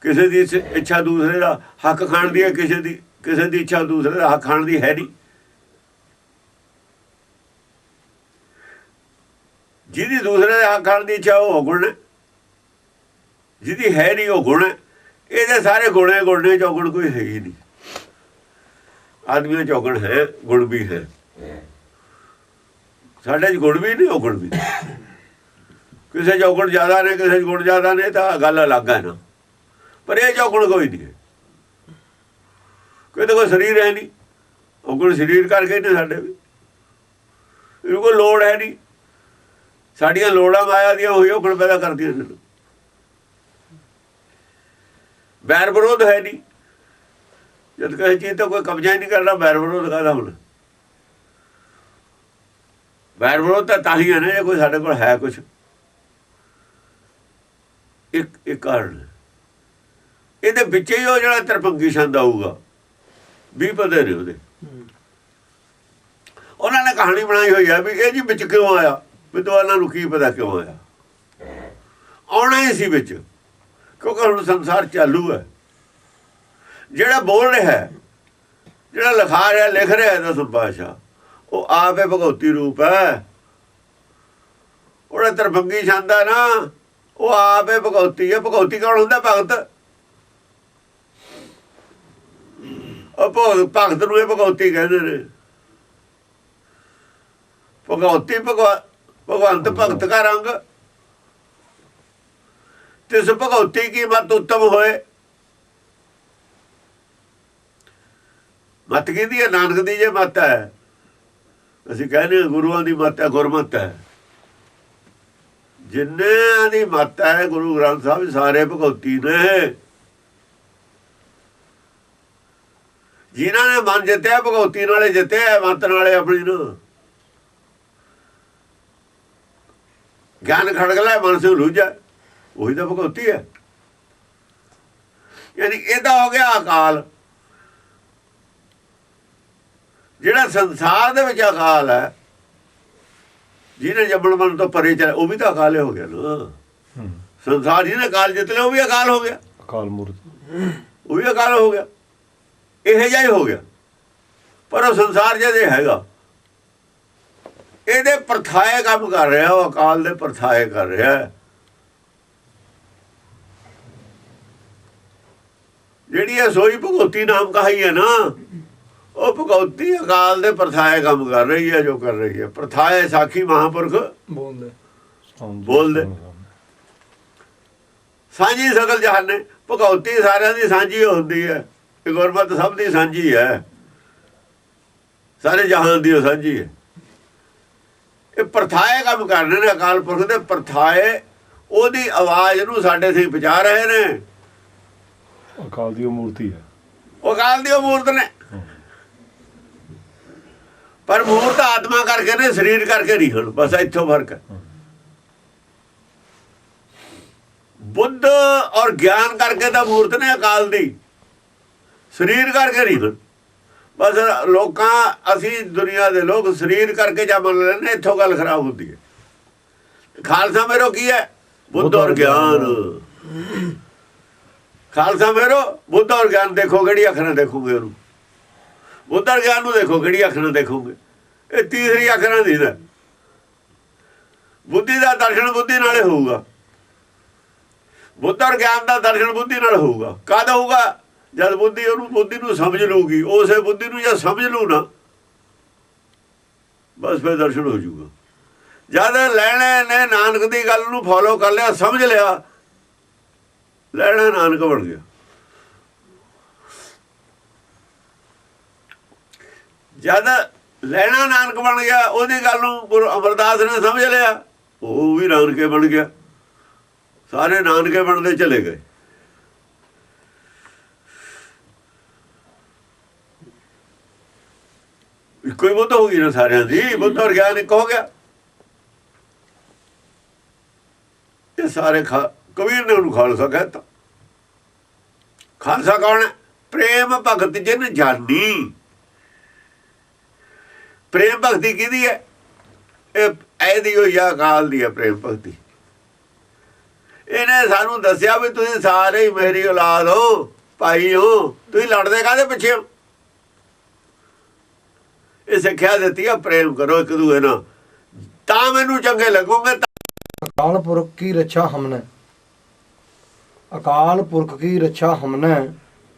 ਕਿਸੇ ਦੀ ਇੱਛਾ ਦੂਸਰੇ ਦਾ ਹੱਕ ਖਾਣ ਦੀ ਹੈ, ਕਿਸੇ ਦੀ ਕਿਸੇ ਦੀ ਇੱਛਾ ਦੂਸਰੇ ਦਾ ਹੱਕ ਖਾਣ ਦੀ ਹੈ ਨਹੀਂ। ਜਿਹਦੀ ਦੂਸਰੇ ਦੇ ਹੱਕ ਖਾਣ ਦੀ ਇੱਛਾ, ਉਹ ਗੁਣ ਹੈ। ਜਿਹਦੀ ਹੈ ਨਹੀਂ, ਉਹ ਗੁਣ ਹੈ। ਇਹਦੇ ਸਾਰੇ ਗੁਣੇ ਗੁਣੇ ਚੌਗਣ ਕੋਈ ਹੈ ਹੀ ਨਹੀਂ। ਆਦਮੀਆਂ ਚੌਗਣ ਹੈ, ਗੁਣ ਵੀ ਹੈ। ਸਾਡੇ ਚ ਗੁਣ ਵੀ ਨਹੀਂ, ਉਹ ਗੁਣ ਵੀ। ਨਹੀਂ। ਕਿਸੇ ਚੌਗਣ ਜ਼ਿਆਦਾ ਨੇ, ਕਿਸੇ ਚ ਗੁਣ ਜ਼ਿਆਦਾ ਨੇ, ਤਾਂ ਗੱਲ ਅਲੱਗ ਹੈ ਨਾ। ਪਰ ਇਹ ਚੌਗਣ ਕੋਈ ਨਹੀਂ ਹੈ। ਕਿਤੇ ਕੋਈ ਸਰੀਰ ਹੈ ਨਹੀਂ। ਉਹ ਗੁਣ ਸਰੀਰ ਕਰਕੇ ਨੇ ਸਾਡੇ ਵੀ। ਇਹਨੂੰ ਕੋਈ ਲੋੜ ਹੈ ਨਹੀਂ। ਸਾਡੀਆਂ ਲੋੜਾਂ ਮਾਇਆ ਦੀਆਂ ਹੋਈ ਉਹ ਗੁਣ ਪੈਦਾ ਕਰਦੀਆਂ ਸਾਨੂੰ ਬੈਰ ਵਿਰੋਧ ਹੈ ਨਹੀਂ। ਜਦ ਕਿਸੇ ਚੀਜ਼ ਤੋਂ ਕੋਈ ਕਬਜ਼ਾ ਹੀ ਨਹੀਂ ਕਰਨਾ ਬੈਰ ਵਿਰੋਧ ਕਰਦਾ ਹੁਣ? ਬੈਰ ਵਿਰੋਧ ਤਾਂ ਤਾਂ ਹੀ ਹੈ ਨਾ, ਜੇ ਕੋਈ ਸਾਡੇ ਕੋਲ ਹੈ ਕੁਝ ਇੱਕ ਇੱਕ ਕਾਰਨ ਇਹਦੇ ਵਿੱਚ ਹੀ ਉਹ ਜਿਹੜਾ ਤਰਪੰਗੀ ਛੰਦ ਆਊਗਾ। ਵੀ ਪਦੇ ਨੇ ਉਹਦੇ। ਉਹਨਾਂ ਨੇ ਕਹਾਣੀ ਬਣਾਈ ਹੋਈ ਹੈ ਵੀ ਇਹ ਜੀ ਵਿੱਚ ਕਿਉਂ ਆਇਆ? ਵਿਦਵਾਨਾਂ ਨੂੰ ਕੀ ਪਤਾ ਕਿਉਂ ਆਇਆ? ਆਉਣਾ ਹੀ ਸੀ ਵਿੱਚ, ਕਿਉਂਕਿ ਹੁਣ ਸੰਸਾਰ ਚਾਲੂ ਹੈ। ਜਿਹੜਾ ਬੋਲ ਰਿਹਾ ਹੈ, ਜਿਹੜਾ ਲਿਖਾ ਰਿਹਾ, ਲਿਖ ਰਿਹਾ ਹੈ ਦਸ ਭਾਸ਼ਾ ਉਹ ਆਪੇ ਭਗਉਤੀ ਰੂਪ ਹੈ। ਉਹਦਾ ਤਰਫੰਗੀ ਛਾਂਦਾ ਨਾ, ਉਹ ਆਪੇ ਭਗਉਤੀ ਹੈ। ਭਗਉਤੀ ਕੌਣ ਹੁੰਦਾ? ਭਗਤ। ਉਹ ਭਗ- ਭਗਤ ਨੂੰ ਇਹ ਭਗਉਤੀ ਕਹਿੰਦੇ ਨੇ। ਭਗਉਤੀ ਭਗਵਾ- ਭਗਵੰਤ ਭਗਤ ਦਾ ਰੰਗ। ਤਿਸ ਭਗਉਤੀ ਕੀ ਮਤ ਉੱਤਮ ਹੋਏ। ਮਤ ਕਿਹਦੀ ਹੈ? ਨਾਨਕ ਦੀ ਜੇ ਮਤ ਹੈ। ਅਸੀਂ ਕਹਿੰਦੇ ਹਾਂ ਗੁਰੂਆਂ ਦੀ ਮਤ ਹੈ ਗੁਰਮਤ ਹੈ। ਜਿੰਨਿਆਂ ਦੀ ਮਤ ਹੈ ਗੁਰੂ ਗ੍ਰੰਥ ਸਾਹਿਬ ਸਾਰੇ ਭਗਉਤੀ ਨੇ। ਜਿਨ੍ਹਾਂ ਨੇ ਮਨ ਜਿੱਤਿਆ ਭਗਉਤੀ ਨਾਲੇ ਜਿੱਤਿਆ ਮਤ ਨਾਲੇ ਆਪਣੀ ਨੂੰ। ਗਿਆਨ ਖੜਗਲਾ ਮਨ ਸੇ ਲੁਝਾ ਉਹੀ ਤਾਂ ਭਗਉਤੀ ਹੈ। ਯਾਨੀ ਇਹਦਾ ਹੋ ਗਿਆ ਅਕਾਲ। ਜਿਹੜਾ ਸੰਸਾਰ ਦੇ ਵਿੱਚ ਅਕਾਲ ਹੈ ਜਿਹਨੇ ਜੰਮਣ ਮਨ ਤੋਂ ਪਰੇ ਚਲੇ ਉਹ ਵੀ ਤਾਂ ਅਕਾਲ ਹੀ ਗਿਆ ਨਾ। ਸੰਸਾਰ ਜਿਹਨੇ ਅਕਾਲ ਜਿੱਤ ਲਿਆ ਉਹ ਵੀ ਅਕਾਲ ਹੋ ਗਿਆ। ਅਕਾਲ ਮੂਰਤ। ਉਹ ਵੀ ਅਕਾਲ ਹੋ ਗਿਆ। ਇਹ ਜਿਹਾ ਹੀ ਹੋ ਗਿਆ। ਪਰ ਉਹ ਸੰਸਾਰ ਜਿਹਦੇ ਹੈਗਾ। ਇਹਦੇ ਪਰਥਾਏ ਕੰਮ ਕਰ ਰਿਹਾ ਉਹ ਅਕਾਲ ਦੇ ਪਰਥਾਏ ਕਰ ਰਿਹਾ। ਜਿਹੜੀ ਇਹ ਸੋਈ ਭਗਉਤੀ ਨਾਮ ਕਹਾਈ ਹੈ ਨਾ ਉਹ ਭਗਉਤੀ ਅਕਾਲ ਦੇ ਪਰਥਾਏ ਕੰਮ ਕਰ ਰਹੀ ਹੈ ਜੋ ਕਰ ਰਹੀ ਹੈ। ਪਰਥਾਏ ਸਾਖੀ ਮਹਾਪੁਰਖ ਬੋਲਦੇ। ਬੋਲਦੇ। ਸਾਂਝੀ ਸਗਲ ਜਹਾਨ ਨੇ ਭਗਉਤੀ ਸਾਰਿਆਂ ਦੀ ਸਾਂਝੀ ਹੁੰਦੀ ਹੈ। ਇਹ ਗੁਰਮਤ ਸਭ ਦੀ ਸਾਂਝੀ ਹੈ। ਸਾਰੇ ਜਹਾਨ ਦੀ ਸਾਂਝੀ ਹੈ। ਇਹ ਪਰਥਾਏ ਕੰਮ ਕਰਨੇ ਨੇ ਅਕਾਲ ਪੁਰਖ ਦੇ ਪਰਥਾਏ ਉਹਦੀ ਆਵਾਜ਼ ਨੂੰ ਸਾਡੇ ਸੇ ਪਹੁੰਚਾ ਰਹੇ ਨੇ। ਅਕਾਲ ਦੀ ਉਹ ਮੂਰਤੀ ਹੈ। ਉਹ ਅਕਾਲ ਦੀ ਉਹ ਮੂਰਤ ਨੇ। ਪਰ ਮੂਰਤ ਆਤਮਾ ਕਰਕੇ ਨੇ ਸਰੀਰ ਕਰਕੇ ਨਹੀਂ ਹੁਣ ਬਸ ਇੱਥੋਂ ਫ਼ਰਕ ਹੈ। ਬੁੱਧ ਔਰ ਗਿਆਨ ਕਰਕੇ ਤਾਂ ਮੂਰਤ ਨੇ ਅਕਾਲ ਦੀ। ਸਰੀਰ ਕਰਕੇ ਨਹੀਂ ਬਸ ਲੋਕਾਂ, ਅਸੀਂ ਦੁਨੀਆ ਦੇ ਲੋਕ ਸਰੀਰ ਕਰਕੇ ਜਾਂ ਮੰਨ ਲੈਂਦੇ ਇੱਥੋਂ ਗੱਲ ਖਰਾਬ ਹੁੰਦੀ ਹੈ। ਖਾਲਸਾ ਮੇਰੋ ਕੀ ਹੈ? ਬੁੱਧ ਔਰ ਗਿਆਨ। ਖਾਲਸਾ ਮੇਰੋ, ਬੁੱਧ ਔਰ ਗਿਆਨ ਦੇਖੋ ਕਿਹੜੀ ਅੱਖਰਾਂ ਦੇਖੋਗੇ ਉਹਨੂੰ। ਬੁੱਧ ਔਰ ਗਿਆਨ ਨੂੰ ਦੇਖੋ ਕਿਹੜੀ ਅੱਖਰਾਂ ਦੇਖੋਗੇ। ਇਹ ਤੀਸਰੀ ਅੱਖਰਾਂ ਦੀ ਨਾ। ਬੁੱਧੀ ਦਾ ਦਰਸ਼ਨ ਬੁੱਧੀ ਨਾਲੇ ਹੋਊਗਾ। ਬੁੱਧ ਔਰ ਗਿਆਨ ਦਾ ਦਰਸ਼ਨ ਬੁੱਧੀ ਨਾਲ ਹੋਊਗਾ। ਕਦ ਹੋਊਗਾ? ਜਦ ਬੁੱਧੀ ਉਹਨੂੰ, ਬੁੱਧੀ ਨੂੰ ਸਮਝ ਲਊਗੀ, ਉਸੇ ਬੁੱਧੀ ਨੂੰ ਜਾਂ ਸਮਝ ਲੂ ਨਾ, ਬਸ ਫਿਰ ਦਰਸ਼ਨ ਹੋ ਜਾਊਗਾ। ਜਦ ਲੈਣੇ ਨੇ ਨਾਨਕ ਦੀ ਗੱਲ ਨੂੰ ਫੋਲੋ ਕਰ ਲਿਆ, ਸਮਝ ਲਿਆ, ਲੈਣਾ ਨਾਨਕ ਬਣ ਗਿਆ। ਜਦ ਲੈਣਾ ਨਾਨਕ ਬਣ ਗਿਆ, ਉਹਦੀ ਗੱਲ ਨੂੰ ਗੁਰੂ ਅਮਰਦਾਸ ਨੇ ਸਮਝ ਲਿਆ, ਉਹ ਵੀ ਨਾਨਕੇ ਬਣ ਗਿਆ। ਸਾਰੇ ਨਾਨਕੇ ਬਣਦੇ ਚਲੇ ਗਏ। ਹੀ ਬੁੱਧ ਹੋ ਗਈ ਨਾ ਸਾਰਿਆਂ ਦੀ ਬੁੱਧ ਔਰ ਗਿਆਨ ਇੱਕ ਹੋ ਗਿਆ। ਇਹ ਸਾਰੇ ਖਾ ਕਬੀਰ ਨੇ ਉਹਨੂੰ ਖਾਲਸਾ ਕਹਿਤਾ। ਖਾਲਸਾ ਕੌਣ ਹੈ? ਪ੍ਰੇਮ ਭਗਤ ਜਿਨ ਜਾਨੀ। ਪ੍ਰੇਮ ਭਗਤੀ ਕਿਹਦੀ ਹੈ? ਇਹ ਐਦੀ ਹੋਈ ਆ ਅਕਾਲ ਦੀ ਹੈ ਪ੍ਰੇਮ ਭਗਤੀ। ਇਹਨੇ ਸਾਨੂੰ ਦੱਸਿਆ ਵੀ ਤੁਸੀਂ ਸਾਰੇ ਹੀ ਮੇਰੀ ਔਲਾਦ ਹੋ ਭਾਈ ਹੋ ਤੁਸੀਂ ਲੜਦੇ ਕਾਹਦੇ ਪਿੱਛੇ ਹੋ? ਇਹ ਸਿੱਖਿਆ ਦਿੱਤੀ ਆ ਪ੍ਰੇਮ ਕਰੋ ਇੱਕ ਦੂਏ ਨਾਲ। ਤਾਂ ਮੈਨੂੰ ਚੰਗੇ ਲੱਗੋਗੇ ਅਕਾਲ ਪੁਰਖ ਕੀ ਰੱਛਾ ਹਮਨੈ? ਅਕਾਲ ਪੁਰਖ ਕੀ ਰੱਛਾ ਹਮਨੈ?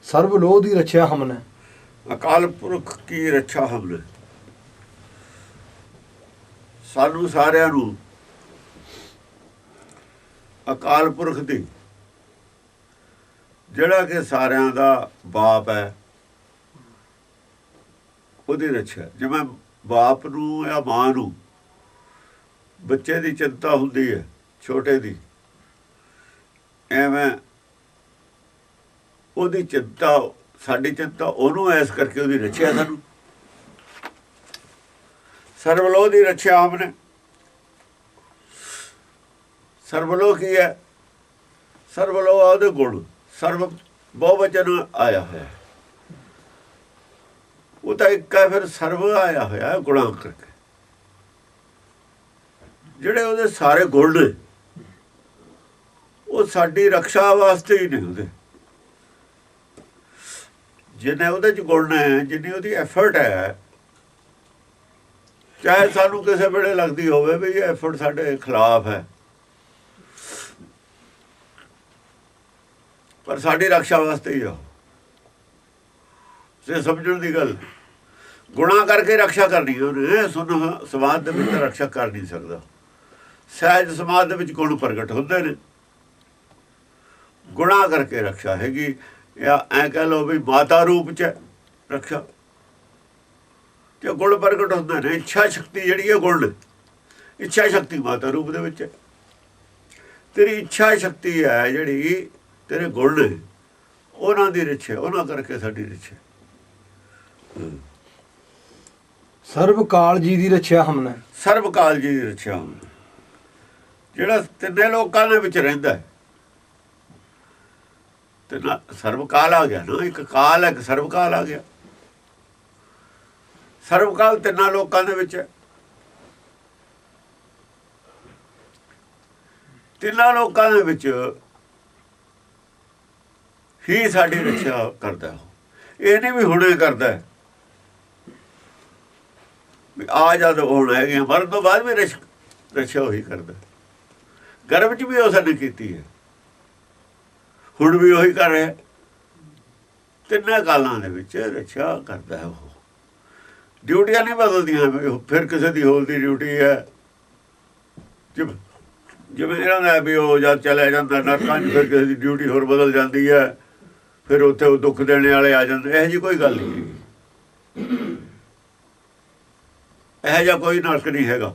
ਸਰਬ ਲੋਹ ਦੀ ਰੱਛਾ ਹਮਨੈ। ਅਕਾਲ ਪੁਰਖ ਕੀ ਰੱਛਾ ਹਮਨੇ? ਸਾਨੂੰ ਸਾਰਿਆਂ ਨੂੰ ਅਕਾਲ ਪੁਰਖ ਦੀ ਜਿਹੜਾ ਕਿ ਸਾਰਿਆਂ ਦਾ ਬਾਪ ਹੈ ਉਹਦੀ ਰੱਛਾ ਜਿਵੇਂ ਬਾਪ ਨੂੰ ਜਾਂ ਮਾਂ ਨੂੰ ਬੱਚੇ ਦੀ ਚਿੰਤਾ ਹੁੰਦੀ ਹੈ, ਛੋਟੇ ਦੀ, ਐਵੇਂ ਉਹਦੀ ਚਿੰਤਾ, ਸਾਡੀ ਚਿੰਤਾ ਉਹਨੂੰ ਐਸ ਕਰਕੇ ਉਹਦੀ ਰੱਖਿਆ ਸਾਨੂੰ। ਸਰਵਲੋਹ ਦੀ ਰੱਖਿਆ ਆਪਨੇ। ਸਰਵਲੋਹ ਕੀ ਹੈ? ਸਰਵਲੋਹ ਆ ਉਹਦੇ ਗੁਣ। ਸਰਵ ਬਹੁਵਚਨ ਆਇਆ ਹੋਇਆ ਹੈ। ਉਹ ਤਾਂ ਇੱਕ ਹੈ ਫਿਰ ਸਰਵ ਆਇਆ ਹੋਇਆ ਹੈ ਗੁਣਾਂ ਕਰਕੇ। ਜਿਹੜੇ ਉਹਦੇ ਸਾਰੇ ਗੁਣ ਨੇ, ਉਹ ਸਾਡੀ ਰੱਖਿਆ ਵਾਸਤੇ ਹੀ ਨਹੀਂ ਹੁੰਦੇ ਜਿੰਨੇ ਉਹਦੇ ਚ ਗੁਣ ਹੈ ਜਿੰਨੀ ਉਹਦੀ ਐਫਰਟ ਹੈ, ਚਾਹੇ ਸਾਨੂੰ ਕਿਸੇ ਵੇਲੇ ਲੱਗਦੀ ਹੋਵੇ ਵੀ ਇਹ ਐਫਰਟ ਸਾਡੇ ਖਿਲਾਫ ਹੈ। ਪਰ ਸਾਡੀ ਰੱਖਿਆ ਵਾਸਤੇ ਹੀ ਆ ਸੇ ਸਮਝਣ ਦੀ ਗੱਲ। ਗੁਨਾਹ ਕਰਕੇ ਰੱਖਿਆ ਕਰਨੀ ਉਹਨੇ। ਸੁਨ ਸਮਾਜ ਦੇ ਵਿੱਚ ਤਾਂ ਰੱਖਿਆ ਕਰ ਨਹੀਂ ਸਕਦਾ। ਸਹਿਜ ਸਮਾਜ ਦੇ ਵਿੱਚ ਗੁਣ ਪ੍ਰਗਟ ਹੁੰਦੇ ਨੇ? ਗੁਨਾਹ ਕਰਕੇ ਰੱਖਿਆ ਹੈਗੀ। ਜਾਂ ਐ ਕਹ ਲਓ ਵੀ ਮਾਤਾ ਰੂਪ ਚ ਰੱਖਿਆ। ਤੇ ਗੁਣ ਪ੍ਰਗਟ ਹੁੰਦੇ ਨੇ, ਇੱਛਾ ਸ਼ਕਤੀ ਜਿਹੜੀ ਹੈ ਗੁਣ। ਇੱਛਾ ਸ਼ਕਤੀ ਮਾਤਾ ਰੂਪ ਦੇ ਵਿੱਚ ਹੈ। ਤੇਰੀ ਇੱਛਾ ਸ਼ਕਤੀ ਹੈ ਜਿਹੜੀ, ਤੇਰੇ ਗੁਣ ਉਹਨਾਂ ਦੀ ਰਿਛੇ ਉਹਨਾਂ ਕਰਕੇ ਸਾਡੀ ਰਿਛੇ ਸਰਬ ਕਾਲ ਜੀ ਦੀ ਰੱਖਿਆ ਹਮਨੈ। ਸਰਬ ਕਾਲ ਜੀ ਦੀ ਰੱਖਿਆ ਰਛਾ ਜਿਹੜਾ ਤਿੰਨੇ ਲੋਕਾਂ ਦੇ ਵਿੱਚ ਰਹਿੰਦਾ ਹੈ। ਤੇ ਨਾ ਸਰਬ ਕਾਲ ਆ ਗਿਆ ਨਾ, ਇੱਕ ਕਾਲ ਹੈ, ਇੱਕ ਸਰਬ ਕਾਲ ਆ ਗਿਆ। ਸਰਬ ਕਾਲ ਤਿੰਨਾਂ ਲੋਕਾਂ ਦੇ ਵਿੱਚ ਹੈ। ਤਿੰਨਾਂ ਲੋਕਾਂ ਦੇ ਵਿੱਚ ਹੀ ਸਾਡੀ ਰੱਖਿਆ ਕਰਦਾ ਉਹ। ਇਹ ਨਹੀਂ ਵੀ ਹੁਣੇ ਕਰਦਾ ਆ ਜਦ ਹੁਣ ਹੈਗੇ ਆ, ਮਰਨ ਤੋਂ ਬਾਅਦ ਵੀ ਰਛ ਰਛਾ ਉਹੀ ਕਰਦਾ। ਗਰਭ ਚ ਵੀ ਉਸ ਨੇ ਕੀਤੀ ਹੈ। ਹੁਣ ਵੀ ਉਹੀ ਕਰ ਰਿਹਾ। ਤਿੰਨਾਂ ਕਾਲਾਂ ਦੇ ਵਿੱਚ ਰਛਾ ਕਰਦਾ ਹੈ ਉਹ। ਡਿਊਟੀਆਂ ਨਹੀਂ ਬਦਲਦੀਆਂ ਵੀ ਫਿਰ ਕਿਸੇ ਦੀ ਹੋਰ ਦੀ ਡਿਊਟੀ ਹੈ। ਜਿਵੇਂ ਜਿਵੇਂ ਇਹਨਾਂ ਦਾ ਵੀ ਉਹ ਜਦ ਚਲੇ ਜਾਂਦਾ ਨਰਕਾਂ 'ਚ ਫਿਰ ਕਿਸੇ ਦੀ ਡਿਊਟੀ ਹੋਰ ਬਦਲ ਜਾਂਦੀ ਹੈ। ਫਿਰ ਉੱਥੇ ਉਹ ਦੁੱਖ ਦੇਣੇ ਵਾਲੇ ਆ ਜਾਂਦੇ। ਇਹੋ ਜੀ ਕੋਈ ਗੱਲ ਨਹੀਂ। ਇਹੋ ਜਿਹਾ ਕੋਈ ਨਰਕ ਨਹੀਂ ਹੈਗਾ।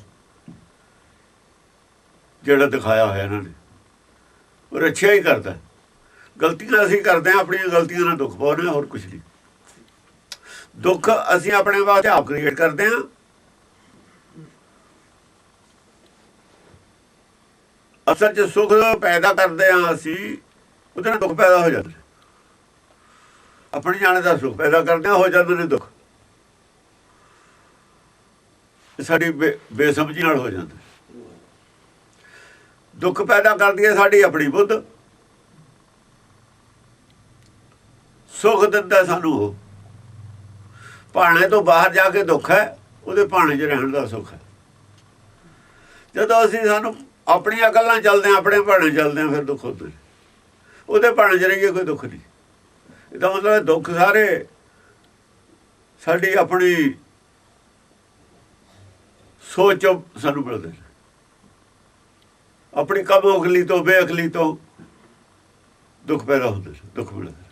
ਜਿਹੜਾ ਦਿਖਾਇਆ ਹੋਇਆ ਇਹਨਾਂ ਨੇ। ਉਹ ਰੱਛਿਆ ਹੀ ਕਰਦਾ। ਗਲਤੀਆਂ ਅਸੀਂ ਕਰਦੇ ਹਾਂ, ਆਪਣੀਆਂ ਗਲਤੀਆਂ ਨਾਲ ਦੁੱਖ ਪਾਉਂਦੇ ਹਾਂ, ਹੋਰ ਕੁਝ ਨਹੀਂ। ਦੁੱਖ ਅਸੀਂ ਆਪਣੇ ਵਾਸਤੇ ਆਪ ਕ੍ਰੀਏਟ ਕਰਦੇ ਹਾਂ। ਅਸਲ 'ਚ ਸੁੱਖ ਪੈਦਾ ਕਰਦੇ ਹਾਂ ਅਸੀਂ, ਉਹਦੇ ਨਾਲ ਦੁੱਖ ਪੈਦਾ ਹੋ ਜਾਂਦਾ। ਆਪਣੇ ਜਾਣੇ ਦਾ ਸੁੱਖ ਪੈਦਾ ਕਰਦੇ ਹਾਂ, ਹੋ ਜਾਂਦੇ ਨੇ ਦੁੱਖ ਇਹ ਸਾਡੀ ਬੇ- ਬੇਸਮਝੀ ਨਾਲ ਹੋ ਜਾਂਦਾ। ਦੁੱਖ ਪੈਦਾ ਕਰਦੀ ਹੈ ਸਾਡੀ ਆਪਣੀ ਬੁੱਧ। ਸੁੱਖ ਦਿੰਦਾ ਸਾਨੂੰ ਉਹ। ਭਾਣੇ ਤੋਂ ਬਾਹਰ ਜਾ ਕੇ ਦੁੱਖ ਹੈ, ਉਹਦੇ ਭਾਣੇ 'ਚ ਰਹਿਣ ਦਾ ਸੁੱਖ ਹੈ। ਜਦੋਂ ਅਸੀਂ ਸਾਨੂੰ ਆਪਣੀ ਅਕਲ ਨਾਲ ਚੱਲਦੇ ਹਾਂ, ਆਪਣੇ ਭਾਣੇ ਚੱਲਦੇ ਹਾਂ, ਫਿਰ ਦੁੱਖ ਹੁੰਦਾ। ਉਹਦੇ ਭਾਣੇ 'ਚ ਰਹੀਏ ਕੋਈ ਦੁੱਖ ਨਹੀਂ। ਇਹਦਾ ਮਤਲਬ ਦੁੱਖ ਸਾਰੇ ਸਾਡੀ ਆਪਣੀ ਸੋਚ ਸਾਨੂੰ ਮਿਲਦੇ ਨੇ ਆਪਣੀ ਕਮ ਅਕਲੀ ਤੋਂ ਬੇਅਖਲੀ ਤੋਂ ਦੁੱਖ ਪੈਦਾ ਹੁੰਦੇ ਨੇ, ਦੁੱਖ ਮਿਲਦੇ ਨੇ।